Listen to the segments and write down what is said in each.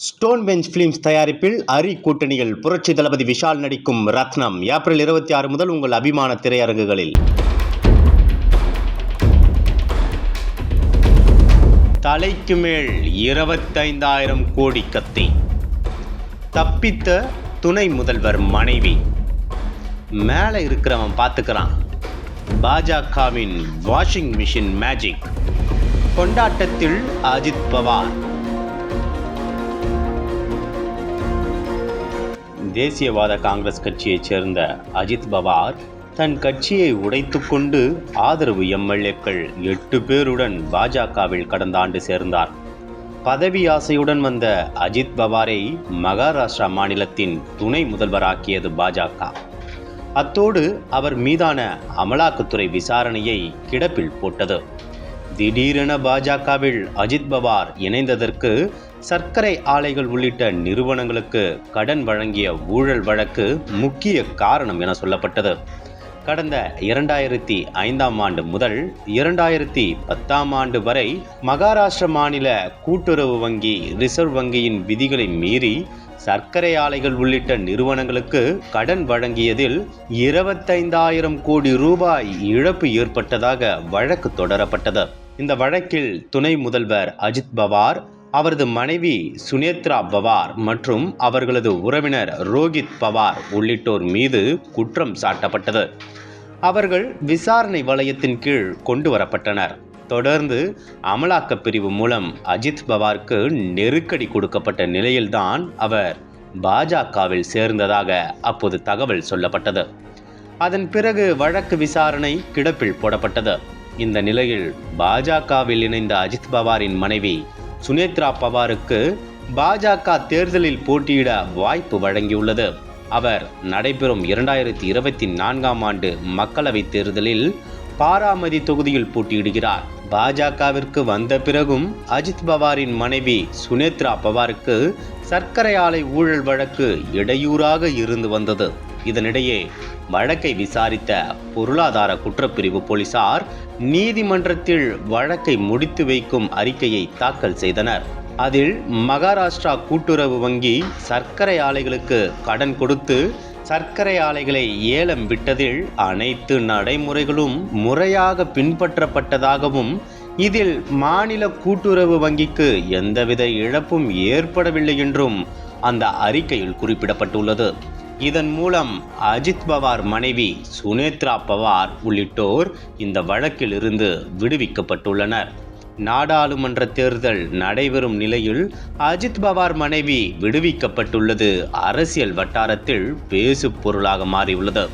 Stone bench films தயாரிப்பில் அரி கூட்டணியில் புரட்சி தளபதி விஷால் நடிக்கும் ரத்னம். ஏப்ரல் இருபத்தி ஆறு முதல் உங்கள் அபிமான திரையரங்குகளில். தலைக்கு மேல் இருபத்தைந்தாயிரம் கோடி கத்தி. தப்பித்த துணை முதல்வர் மனைவி. மேலே இருக்கிறவன் பார்த்துக்கிறான். பாஜகவின் வாஷிங் மிஷின் மேஜிக். கொண்டாட்டத்தில் அஜித் பவார். தேசியவாத காங்கிரஸ் கட்சியைச் சேர்ந்த அஜித் பவார் தன் கட்சியை உடைத்துக்கொண்டு ஆதரவு எம்எல்ஏக்கள் எட்டு பேருடன் பாஜகவில் கடந்த ஆண்டு சேர்ந்தார். பதவி ஆசையுடன் வந்த அஜித் பவாரை மகாராஷ்டிரா மாநிலத்தின் துணை முதல்வராக்கியது பாஜக. அத்தோடு அவர் மீதான அமலாக்கத்துறை விசாரணையை கிடப்பில் போட்டது. திடீரென பாஜகவில் அஜித் பவார் இணைந்ததற்கு சர்க்கரை ஆலைகள் உள்ளிட்ட நிறுவனங்களுக்கு கடன் வழங்கிய ஊழல் வழக்கு முக்கிய காரணம் என சொல்லப்பட்டது. கடந்த இரண்டாயிரத்தி ஐந்தாம் ஆண்டு முதல் இரண்டாயிரத்தி பத்தாம் ஆண்டு வரை மகாராஷ்டிர மாநில கூட்டுறவு வங்கி ரிசர்வ் வங்கியின் விதிகளை மீறி சர்க்கரை ஆலைகள் உள்ளிட்ட நிறுவனங்களுக்கு கடன் வழங்கியதில் இருபத்தைந்தாயிரம் கோடி ரூபாய் இழப்பு ஏற்பட்டதாக வழக்கு தொடரப்பட்டது. இந்த வழக்கில் துணை முதல்வர் அஜித் பவார் அவரது மனைவி சுனேத்ரா பவார் மற்றும் அவர்களது உறவினர் ரோஹித் பவார் உள்ளிட்டோர் மீது குற்றம் சாட்டப்பட்டது. அவர்கள் விசாரணை வளையத்தின் கீழ் கொண்டு வரப்பட்டனர். தொடர்ந்து அமலாக்கப் பிரிவு மூலம் அஜித் பவாருக்கு நெருக்கடி கொடுக்கப்பட்ட நிலையில்தான் அவர் பாஜகவில் சேர்ந்ததாக அப்போது தகவல் சொல்லப்பட்டது. அதன் பிறகு வழக்கு விசாரணை கிடப்பில் போடப்பட்டது. இந்த நிலையில் பாஜகவில் இணைந்த அஜித் பவாரின் மனைவி சுனேத்ரா பவாருக்கு பாஜக தேர்தலில் போட்டியிட வாய்ப்பு வழங்கியுள்ளது. அவர் நடைபெறும் இரண்டாயிரத்தி இருபத்தி நான்காம் ஆண்டு மக்களவைத் தேர்தலில் பாராமதி தொகுதியில் போட்டியிடுகிறார். பாஜகவிற்கு வந்த பிறகும் அஜித் பவாரின் மனைவி சுனேத்ரா பவாருக்கு சர்க்கரை ஆலை ஊழல் வழக்கு இடையூறாக இருந்து வந்தது. இதனிடையே வழக்கை விசாரித்த பொருளாதார குற்றப்பிரிவு போலீசார் நீதிமன்றத்தில் வழக்கை முடித்து வைக்கும் அறிக்கையை தாக்கல் செய்தனர். அதில் மகாராஷ்டிரா கூட்டுறவு வங்கி சர்க்கரை ஆலைகளுக்கு கடன் கொடுத்து சர்க்கரை ஆலைகளை ஏலம் விட்டதில் அனைத்து நடைமுறைகளும் முறையாக பின்பற்றப்பட்டதாகவும் இதில் மாநில கூட்டுறவு வங்கிக்கு எந்தவித இழப்பும் ஏற்படவில்லை என்றும் அந்த அறிக்கையில் குறிப்பிடப்பட்டுள்ளது. இதன் மூலம் அஜித் பவார் மனைவி சுனேத்ரா பவார் உள்ளிட்டோர் இந்த வழக்கில் இருந்து விடுவிக்கப்பட்டுள்ளனர். நாடாளுமன்ற தேர்தல் நடைபெறும் நிலையில் அஜித் பவார் மனைவி விடுவிக்கப்பட்டுள்ளது. அரசியல் வட்டாரத்தில் பேசு பொருளாக மாறியுள்ளது.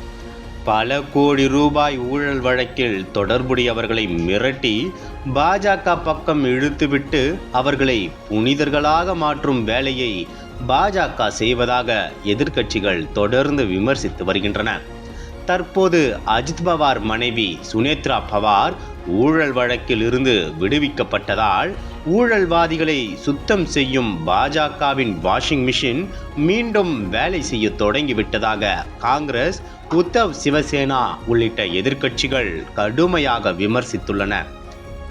பல கோடி ரூபாய் ஊழல் வழக்கில் தொடர்புடையவர்களை மிரட்டி பாஜக பக்கம் இழுத்துவிட்டு அவர்களை புனிதர்களாக மாற்றும் வேலையை பாஜக செய்வதாக எதிர்க்கட்சிகள் தொடர்ந்து விமர்சித்து வருகின்றன. தற்போது அஜித் பவார் மனைவி சுனேத்ரா பவார் ஊழல் வழக்கில் இருந்து விடுவிக்கப்பட்டதால் ஊழல்வாதிகளை சுத்தம் செய்யும் பாஜகவின் வாஷிங் மிஷின் மீண்டும் வேலை செய்ய தொடங்கிவிட்டதாக காங்கிரஸ் உத்தவ் சிவசேனா உள்ளிட்ட எதிர்க்கட்சிகள் கடுமையாக விமர்சித்துள்ளன.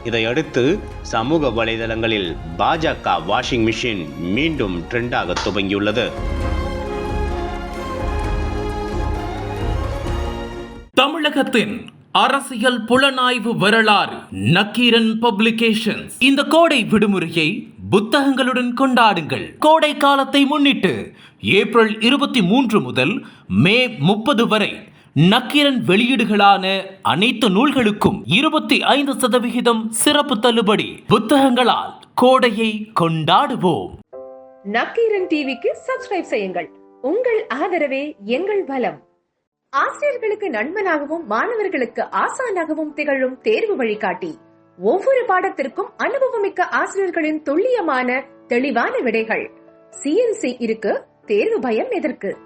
இதையடுத்து சமூக வலைதளங்களில் பாஜக வாஷிங் மிஷின் மீண்டும் ட்ரெண்டாக துவங்கியுள்ளது. தமிழகத்தின் அரசியல் புலனாய்வு வரலாறு நக்கீரன் பப்ளிகேஷன்ஸ். இந்த கோடை விடுமுறையை புத்தகங்களுடன் கொண்டாடுங்கள். கோடை காலத்தை முன்னிட்டு ஏப்ரல் இருபத்தி மூன்று முதல் மே முப்பது வரை நக்கீரன் வெளியீடுகளான அனைத்து நூல்களுக்கும் இருபத்தி ஐந்து சதவிகிதம் சிறப்பு தள்ளுபடி புத்தகங்களால் கோடையை கொண்டாடுவோம். நக்கீரன் டிவிக்கு சப்ஸ்கிரைப் செய்யுங்கள். உங்கள் ஆதரவே எங்கள் பலம் ஆசிரியர்களுக்கு நண்பனாகவும் மாணவர்களுக்கு ஆசானாகவும் திகழும் தேர்வு வழிகாட்டி. ஒவ்வொரு பாடத்திற்கும் அனுபவமிக்க ஆசிரியர்களின் துல்லியமான தெளிவான விடைகள். சிஎன்சி இருக்கு தேர்வு பயம் எதற்கு?